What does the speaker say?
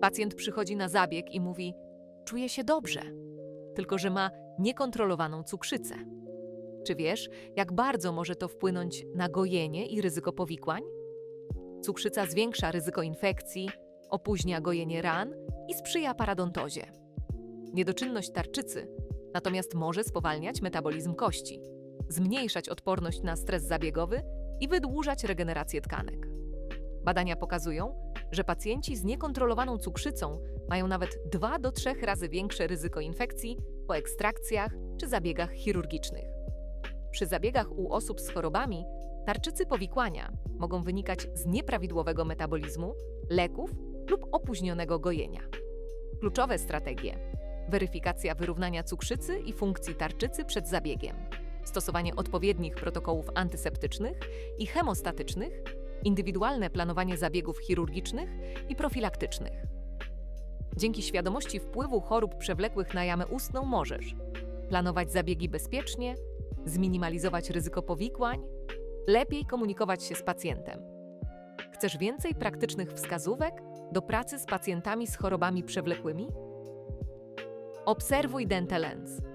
Pacjent przychodzi na zabieg i mówi: Czuję się dobrze, tylko że ma niekontrolowaną cukrzycę. Czy wiesz, jak bardzo może to wpłynąć na gojenie i ryzyko powikłań? Cukrzyca zwiększa ryzyko infekcji, opóźnia gojenie ran i sprzyja paradontozie. Niedoczynność tarczycy natomiast może spowalniać metabolizm kości, zmniejszać odporność na stres zabiegowy i wydłużać regenerację tkanek. Badania pokazują, że pacjenci z niekontrolowaną cukrzycą mają nawet 2 do 3 razy większe ryzyko infekcji po ekstrakcjach czy zabiegach chirurgicznych. Przy zabiegach u osób z chorobami tarczycy powikłania mogą wynikać z nieprawidłowego metabolizmu, leków lub opóźnionego gojenia. Kluczowe strategie: weryfikacja wyrównania cukrzycy i funkcji tarczycy przed zabiegiem, stosowanie odpowiednich protokołów antyseptycznych i hemostatycznych, indywidualne planowanie zabiegów chirurgicznych i profilaktycznych. Dzięki świadomości wpływu chorób przewlekłych na jamę ustną możesz planować zabiegi bezpiecznie, zminimalizować ryzyko powikłań, lepiej komunikować się z pacjentem. Chcesz więcej praktycznych wskazówek do pracy z pacjentami z chorobami przewlekłymi? Obserwuj Dentalens.